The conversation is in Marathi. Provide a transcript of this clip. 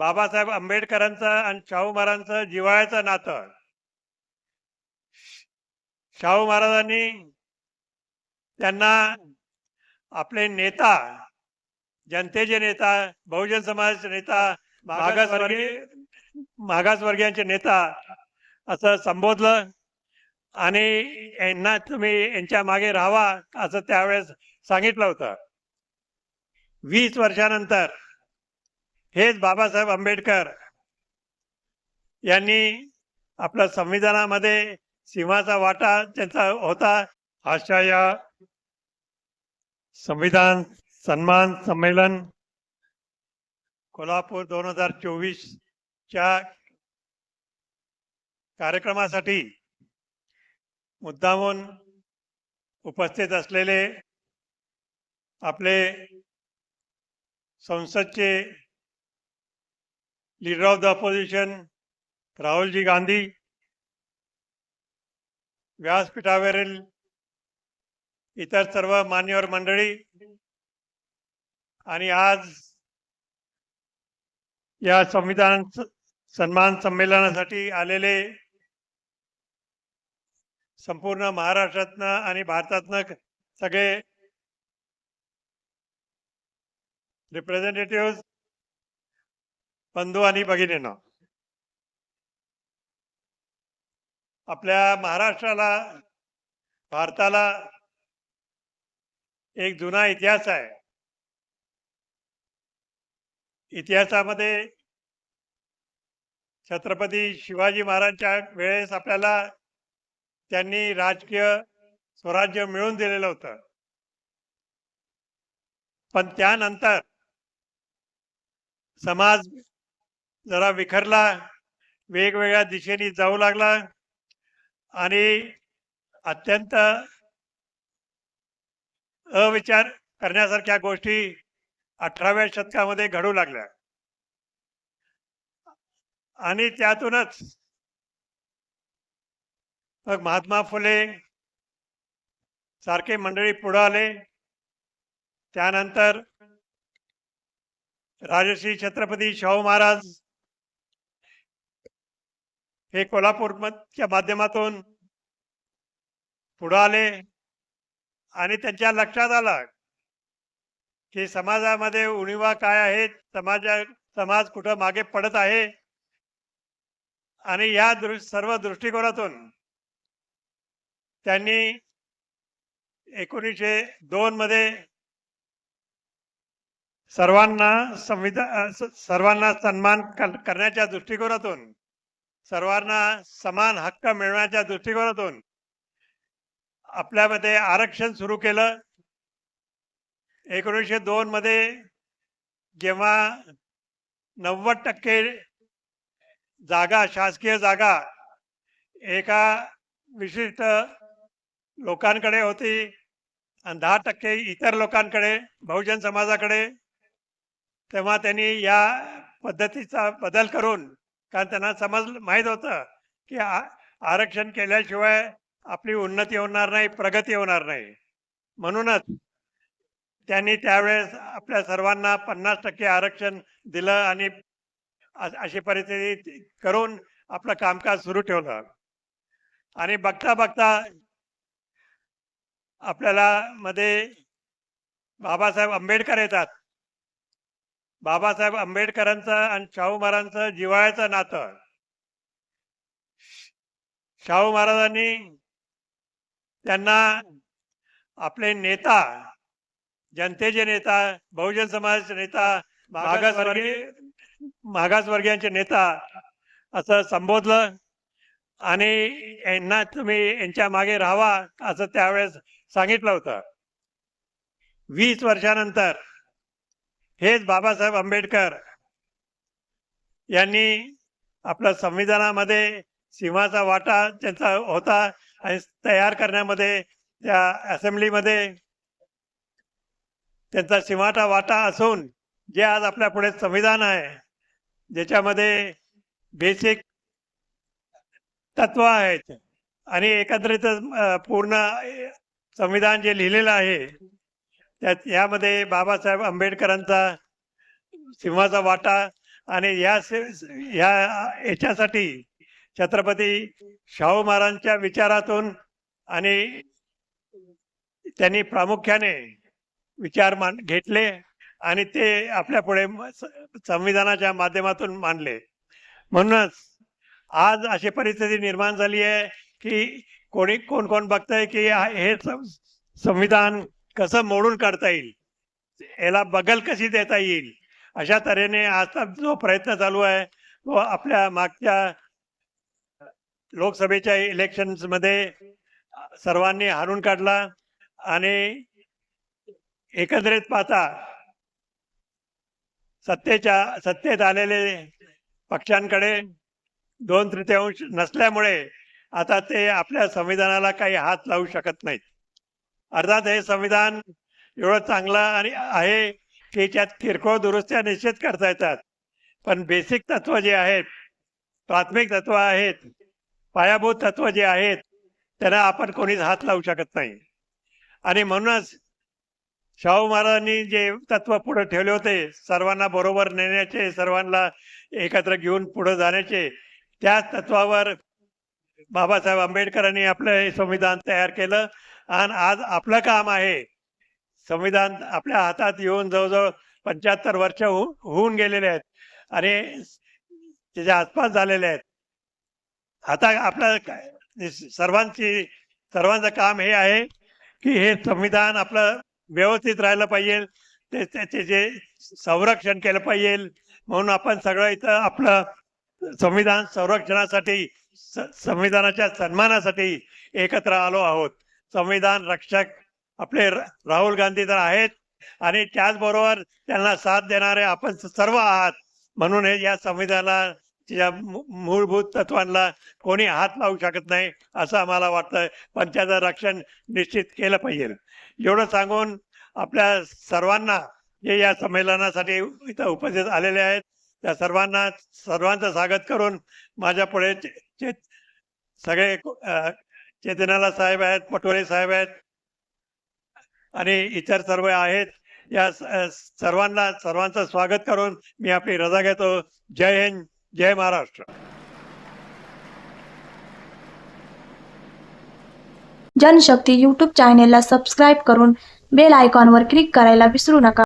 बाबासाहेब आंबेडकरांचं आणि शाहू महाराजांचं जिव्हाळ्याचं नातं. शाहू महाराजांनी त्यांना आपले नेता जनतेचे नेता बहुजन समाजाचे नेता मागासवर्गीय मागासवर्गीयांचे नेता असं संबोधलं. आणि यांना तुम्ही यांच्या मागे राहावा असं त्यावेळेस सांगितलं होतं. वीस वर्षानंतर हेच बाबासाहेब आंबेडकर यांनी आपल्या संविधानामध्ये सिंहाचा वाटा त्यांचा होता अशा या संविधान सन्मान संमेलन कोल्हापूर दोन हजार चोवीस च्या कार्यक्रमासाठी मुद्दामून उपस्थित असलेले आपले संसदचे leader of the opposition Rahulji Gandhi व्यासपीठावरील इतर सर्व मान्यवर मंडळी आणि आज या संविधान स- सन्मान संमेलनासाठी आलेले संपूर्ण महाराष्ट्रातनं आणि भारतातनं सगळे रिप्रेझेंटेटिव्ह बंधू आणि भगिनींना आपल्या महाराष्ट्राला भारताला एक जुना इतिहास आहे. इतिहासामध्ये छत्रपती शिवाजी महाराजांच्या वेळेस आपल्याला त्यांनी राजकीय स्वराज्य मिळवून दिलेलं होतं. पण त्यानंतर समाज जरा विखरला वेगवेगळ्या दिशेने जाऊ लागला आणि अत्यंत अविचार करण्यासारख्या गोष्टी अठराव्या शतकामध्ये घडू लागल्या. आणि त्यातूनच मग महात्मा फुले सारखे मंडळी पुढे आले. त्यानंतर राजश्री छत्रपती शाहू महाराज हे कोल्हापूरच्या माध्यमातून पुढं आले आणि त्यांच्या लक्षात आलं की समाजामध्ये उणीवा काय आहेत समाजा समाज कुठं मागे पडत आहे. आणि या दृ सर्व दृष्टिकोनातून त्यांनी एकोणीसशे दोन मध्ये सर्वांना संविधान सर्वांना सन्मान करण्याच्या दृष्टिकोनातून सर्वांना समान हक्क मिळवण्याच्या दृष्टिकोनातून आपल्यामध्ये आरक्षण सुरू केलं. एकोणीसशे दोन मध्ये जेव्हा नव्वद टक्के जागा शासकीय जागा एका विशिष्ट लोकांकडे होती आणि दहा टक्के इतर लोकांकडे बहुजन समाजाकडे तेव्हा त्यांनी या पद्धतीचा बदल करून कारण त्यांना समज माहीत होतं की आरक्षण केल्याशिवाय आपली उन्नती होणार नाही प्रगती होणार नाही. म्हणूनच त्यांनी त्यावेळेस आपल्या सर्वांना पन्नास टक्के आरक्षण दिलं आणि अशी परिस्थिती करून आपलं कामकाज सुरू ठेवलं. आणि बघता बघता आपल्याला मध्ये बाबासाहेब आंबेडकर येतात. बाबासाहेब आंबेडकरांचं आणि शाहू महाराजांचं जिव्हाळ्याचं नातं. शाहू महाराजांनी त्यांना आपले नेता जनतेचे नेता बहुजन समाज नेता मागासवर्गीय मागासवर्गीयांचे नेता असं संबोधलं. आणि यांना तुम्ही यांच्या मागे राहावा असं त्यावेळेस सांगितलं होतं. वीस वर्षानंतर हेच बाबासाहेब आंबेडकर यांनी आपल्या संविधानामध्ये सिंहाचा वाटा त्यांचा होता आणि तयार करण्यामध्ये त्या असेंब्लीमध्ये त्यांचा सिंहाचा वाटा असून जे आज आपल्या पुढे संविधान आहे ज्याच्यामध्ये बेसिक तत्व आहेत आणि एकत्रित पूर्ण संविधान जे लिहिलेलं आहे त्यात यामध्ये बाबासाहेब आंबेडकरांचा सिंहाचा वाटा आणि या ह्या याच्यासाठी छत्रपती शाहू महाराजांच्या विचारातून आणि त्यांनी प्रामुख्याने विचार मान घेतले आणि ते आपल्या पुढे म- स- संविधानाच्या माध्यमातून मांडले. म्हणूनच आज अशी परिस्थिती निर्माण झाली आहे की कोणी कोण कोण बघतंय की हे सं- संविधान कसं मोडून काढता येईल? याला बगल कशी देता येईल? अशा तऱ्हेने आता जो प्रयत्न चालू आहे तो आपल्या मागच्या लोकसभेच्या इलेक्शन्समध्ये सर्वांनी हारून काढला आणि एकंदरीत पाहता सत्तेच्या सत्तेत आलेले पक्षांकडे दोन तृतीयांश नसल्यामुळे आता ते आपल्या संविधानाला काही हात लावू शकत नाहीत. अर्थात हे संविधान एवढं चांगलं आणि आहे की त्यात किरकोळ दुरुस्त्या निश्चित करता येतात. पण बेसिक तत्व जे आहेत प्राथमिक तत्व आहेत पायाभूत तत्व जे आहेत त्यांना आपण कोणीच हात लावू शकत नाही. आणि म्हणूनच शाहू महाराजांनी जे तत्व पुढे ठेवले होते सर्वांना बरोबर नेण्याचे सर्वांना एकत्र घेऊन पुढे जाण्याचे त्याच तत्वावर बाबासाहेब आंबेडकरांनी आपलं हे संविधान तयार केलं आणि आज आपलं काम आहे. संविधान आपल्या हातात येऊन जवळजवळ पंच्याहत्तर वर्ष होऊन गेलेले आहेत आणि त्याच्या आसपास झालेले आहेत. आता आपलं सर्वांची सर्वांचं काम हे आहे की हे संविधान आपलं व्यवस्थित राहिलं पाहिजे ते त्याचे जे संरक्षण केलं पाहिजे. म्हणून आपण सगळं इथं आपलं संविधान संरक्षणासाठी संविधानाच्या सन्मानासाठी एकत्र आलो आहोत. संविधान रक्षक आपले राहुल गांधी तर आहेत आणि त्याचबरोबर त्यांना साथ देणारे आपण सर्व आहात. म्हणून हे या संविधानाच्या मू- मूलभूत तत्वांना कोणी हात लावू शकत नाही असं आम्हाला वाटतं पण त्याचं रक्षण निश्चित केलं पाहिजे. एवढं सांगून आपल्या सर्वांना जे या संमेलनासाठी इथं उपस्थित आलेले आहेत. त्या सर्वांना सर्वांचं स्वागत करून माझ्या पुढे चे- सगळे चेतनाला साहेब आहेत पटोले साहेब आहेत आणि इतर सर्व आहेत. या सर्वांना सर्वांचं स्वागत करून मी आपली रजा घेतो. जय हिंद जय महाराष्ट्र. जनशक्ती यूट्यूब चॅनेलला सबस्क्राईब करून बेल आयकॉनवर क्लिक करायला विसरू नका.